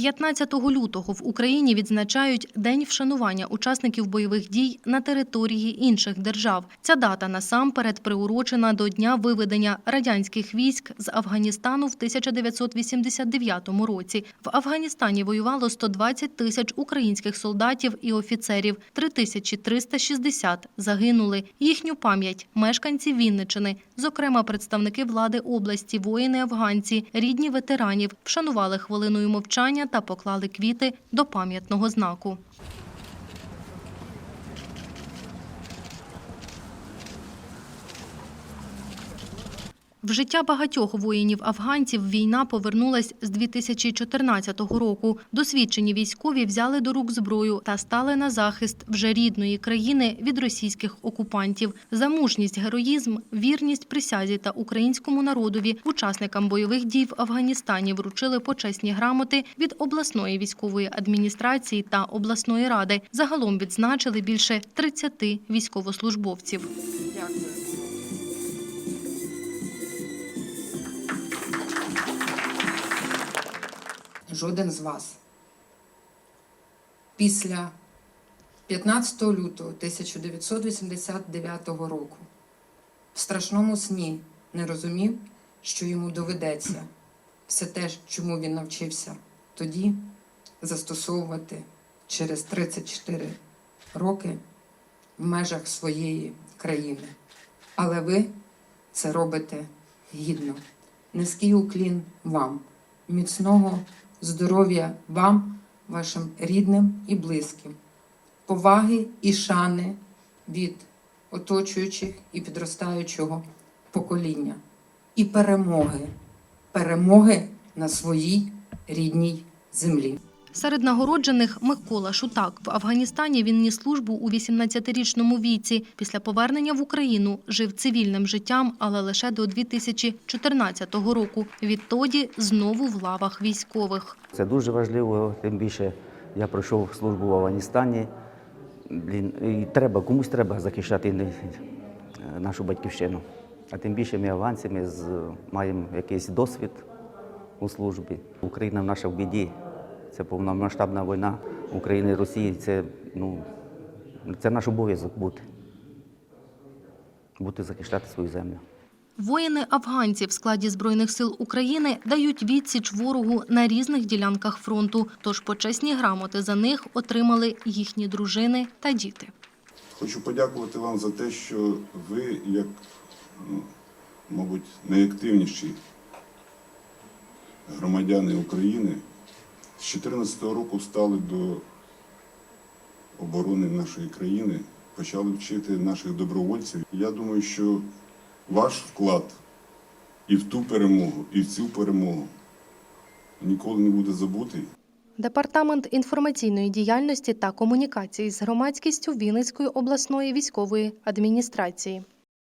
15 лютого в Україні відзначають День вшанування учасників бойових дій на території інших держав. Ця дата насамперед приурочена до дня виведення радянських військ з Афганістану в 1989 році. В Афганістані воювало 120 тисяч українських солдатів і офіцерів. 3360 загинули. Їхню пам'ять мешканці Вінничини, зокрема представники влади області, воїни-афганці, рідні ветеранів, вшанували хвилиною мовчання та поклали квіти до пам'ятного знаку. В життя багатьох воїнів-афганців війна повернулась з 2014 року. Досвідчені військові взяли до рук зброю та стали на захист вже рідної країни від російських окупантів. За мужність, героїзм, вірність присязі та українському народові учасникам бойових дій в Афганістані вручили почесні грамоти від обласної військової адміністрації та обласної ради. Загалом відзначили більше 30 військовослужбовців. Жоден з вас після 15 лютого 1989 року в страшному сні не розумів, що йому доведеться все те, чому він навчився тоді, застосовувати через 34 роки в межах своєї країни. Але ви це робите гідно. Низький уклін вам, міцного здоров'я вам, вашим рідним і близьким, поваги і шани від оточуючих і підростаючого покоління, і перемоги, перемоги на своїй рідній землі. Серед нагороджених Микола Шутак. В Афганістані він ніс службу у 18-річному віці. Після повернення в Україну жив цивільним життям, але лише до 2014 року. Відтоді знову в лавах військових. Це дуже важливо, тим більше я пройшов службу в Афганістані. І треба, комусь треба захищати нашу батьківщину. А тим більше ми афганці, маємо якийсь досвід у службі. Україна наша в біді. Це повномасштабна війна України і Росії. Це, ну, це наш обов'язок бути. Бути захищати свою землю. Воїни-афганці в складі Збройних сил України дають відсіч ворогу на різних ділянках фронту. Тож почесні грамоти за них отримали їхні дружини та діти. Хочу подякувати вам за те, що ви, як, ну, мабуть, найактивніші громадяни України, з 2014 року стали до оборони нашої країни, почали вчити наших добровольців. Я думаю, що ваш вклад і в ту перемогу, і в цю перемогу ніколи не буде забутий. Департамент інформаційної діяльності та комунікації з громадськістю Вінницької обласної військової адміністрації.